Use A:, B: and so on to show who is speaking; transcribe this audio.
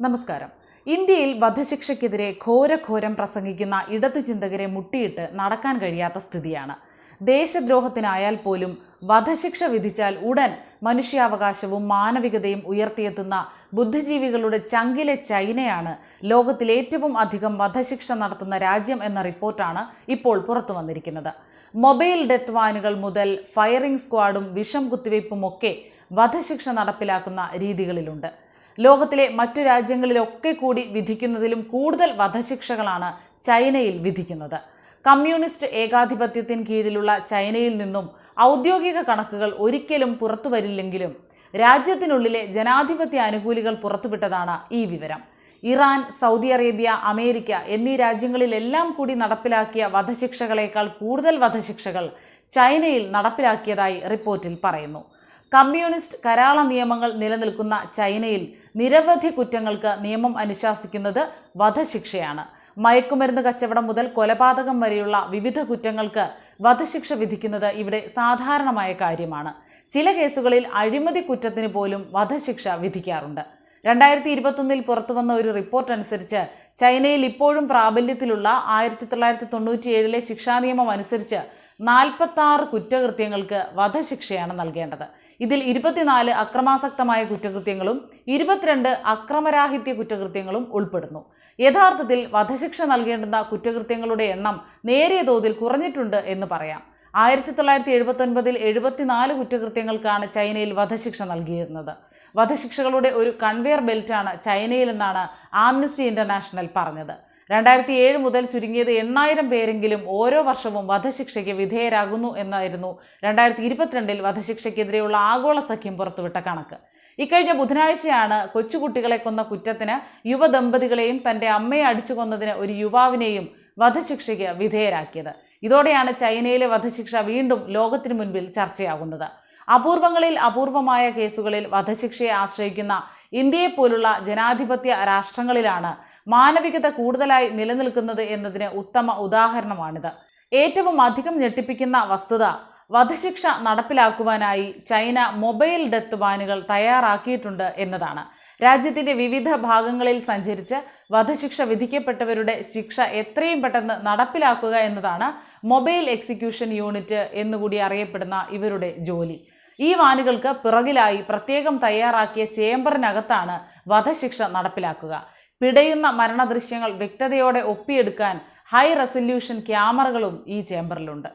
A: നമസ്കാരം. ഇന്ത്യയിൽ വധശിക്ഷയ്ക്കെതിരെ ഘോരഘോരം പ്രസംഗിക്കുന്ന ഇടതു ചിന്തകരെ മുട്ടിയിട്ട് നടക്കാൻ കഴിയാത്ത സ്ഥിതിയാണ്. ദേശദ്രോഹത്തിനായാൽ പോലും വധശിക്ഷ വിധിച്ചാൽ ഉടൻ മനുഷ്യാവകാശവും മാനവികതയും ഉയർത്തിയെത്തുന്ന ബുദ്ധിജീവികളുടെ ചങ്കിലെ ചൈനയാണ് ലോകത്തിൽ ഏറ്റവും അധികം വധശിക്ഷ നടത്തുന്ന രാജ്യം എന്ന റിപ്പോർട്ടാണ് ഇപ്പോൾ പുറത്തു വന്നിരിക്കുന്നത്. മൊബൈൽ ഡെത്ത് വാനുകൾ മുതൽ ഫയറിംഗ് സ്ക്വാഡും വിഷം കുത്തിവയ്പ്പുമൊക്കെ വധശിക്ഷ നടപ്പിലാക്കുന്ന രീതികളിലുണ്ട്. ലോകത്തിലെ മറ്റു രാജ്യങ്ങളിലൊക്കെ കൂടി വിധിക്കുന്നതിലും കൂടുതൽ വധശിക്ഷകളാണ് ചൈനയിൽ വിധിക്കുന്നത്. കമ്മ്യൂണിസ്റ്റ് ഏകാധിപത്യത്തിന് കീഴിലുള്ള ചൈനയിൽ നിന്നും ഔദ്യോഗിക കണക്കുകൾ ഒരിക്കലും പുറത്തു വരില്ലെങ്കിലും രാജ്യത്തിനുള്ളിലെ ജനാധിപത്യ അനുകൂലികൾ പുറത്തുവിട്ടതാണ് ഈ വിവരം. ഇറാൻ സൗദി അറേബ്യ അമേരിക്ക എന്നീ രാജ്യങ്ങളിലെല്ലാം കൂടി നടപ്പിലാക്കിയ വധശിക്ഷകളേക്കാൾ കൂടുതൽ വധശിക്ഷകൾ ചൈനയിൽ നടപ്പിലാക്കിയതായി റിപ്പോർട്ടിൽ പറയുന്നു. കമ്മ്യൂണിസ്റ്റ് കരാള നിയമങ്ങൾ നിലനിൽക്കുന്ന ചൈനയിൽ നിരവധി കുറ്റങ്ങൾക്ക് നിയമം അനുശാസിക്കുന്നത് വധശിക്ഷയാണ്. മയക്കുമരുന്ന് കച്ചവടം മുതൽ കൊലപാതകം വരെയുള്ള വിവിധ കുറ്റങ്ങൾക്ക് വധശിക്ഷ വിധിക്കുന്നത് ഇവിടെ സാധാരണമായ കാര്യമാണ്. ചില കേസുകളിൽ അഴിമതി കുറ്റത്തിന് പോലും വധശിക്ഷ വിധിക്കാറുണ്ട്. രണ്ടായിരത്തി ഇരുപത്തൊന്നിൽ പുറത്തുവന്ന ഒരു റിപ്പോർട്ട് അനുസരിച്ച് ചൈനയിൽ ഇപ്പോഴും പ്രാബല്യത്തിലുള്ള ആയിരത്തി തൊള്ളായിരത്തി തൊണ്ണൂറ്റിയേഴിലെ ശിക്ഷാ നിയമം അനുസരിച്ച് നാൽപ്പത്താറ് കുറ്റകൃത്യങ്ങൾക്ക് വധശിക്ഷയാണ് നൽകേണ്ടത്. ഇതിൽ ഇരുപത്തിനാല് അക്രമാസക്തമായ കുറ്റകൃത്യങ്ങളും ഇരുപത്തിരണ്ട് അക്രമരാഹിത്യ കുറ്റകൃത്യങ്ങളും ഉൾപ്പെടുന്നു. യഥാർത്ഥത്തിൽ വധശിക്ഷ നൽകേണ്ടുന്ന കുറ്റകൃത്യങ്ങളുടെ എണ്ണം നേരിയ തോതിൽ കുറഞ്ഞിട്ടുണ്ട് എന്ന് പറയാം. ആയിരത്തി തൊള്ളായിരത്തി എഴുപത്തൊൻപതിൽ എഴുപത്തിനാല് കുറ്റകൃത്യങ്ങൾക്കാണ് ചൈനയിൽ വധശിക്ഷ നൽകിയിരുന്നത്. വധശിക്ഷകളുടെ ഒരു കൺവെയർ ബെൽറ്റാണ് ചൈനയിലെന്നാണ് ആംനസ്റ്റി ഇന്റർനാഷണൽ പറഞ്ഞത്. രണ്ടായിരത്തി ഏഴ് മുതൽ ചുരുങ്ങിയത് എണ്ണായിരം പേരെങ്കിലും ഓരോ വർഷവും വധശിക്ഷയ്ക്ക് വിധേയരാകുന്നു എന്നായിരുന്നു രണ്ടായിരത്തി ഇരുപത്തിരണ്ടിൽ വധശിക്ഷയ്ക്കെതിരെയുള്ള ആഗോള സഖ്യം പുറത്തുവിട്ട കണക്ക്. ഇക്കഴിഞ്ഞ ബുധനാഴ്ചയാണ് കൊച്ചുകുട്ടികളെ കൊന്ന കുറ്റത്തിന് യുവദമ്പതികളെയും തന്റെ അമ്മയെ അടിച്ചു കൊന്നതിന് ഒരു യുവാവിനെയും വധശിക്ഷയ്ക്ക് വിധേയരാക്കിയത്. ഇതോടെയാണ് ചൈനയിലെ വധശിക്ഷ വീണ്ടും ലോകത്തിനു മുൻപിൽ ചർച്ചയാകുന്നത്. അപൂർവങ്ങളിൽ അപൂർവമായ കേസുകളിൽ വധശിക്ഷയെ ആശ്രയിക്കുന്ന ഇന്ത്യയെ പോലുള്ള ജനാധിപത്യ രാഷ്ട്രങ്ങളിലാണ് മാനവികത കൂടുതലായി നിലനിൽക്കുന്നത് എന്നതിന് ഉത്തമ ഉദാഹരണമാണിത്. ഏറ്റവും അധികം ഞെട്ടിപ്പിക്കുന്ന വസ്തുത വധശിക്ഷ നടപ്പിലാക്കുവാനായി ചൈന മൊബൈൽ ഡെത്ത് വാനുകൾ തയ്യാറാക്കിയിട്ടുണ്ട് എന്നതാണ്. രാജ്യത്തിന്റെ വിവിധ ഭാഗങ്ങളിൽ സഞ്ചരിച്ച് വധശിക്ഷ വിധിക്കപ്പെട്ടവരുടെ ശിക്ഷ എത്രയും പെട്ടെന്ന് നടപ്പിലാക്കുക എന്നതാണ് മൊബൈൽ എക്സിക്യൂഷൻ യൂണിറ്റ് എന്നുകൂടി അറിയപ്പെടുന്ന ഇവരുടെ ജോലി. ഈ വാനുകൾക്ക് പിറകിലായി പ്രത്യേകം തയ്യാറാക്കിയ ചേംബറിനകത്താണ് വധശിക്ഷ നടപ്പിലാക്കുക. പിടയുന്ന മരണദൃശ്യങ്ങൾ വ്യക്തതയോടെ ഒപ്പിയെടുക്കാൻ ഹൈ റെസൊല്യൂഷൻ ക്യാമറകളും ഈ ചേംബറിലുണ്ട്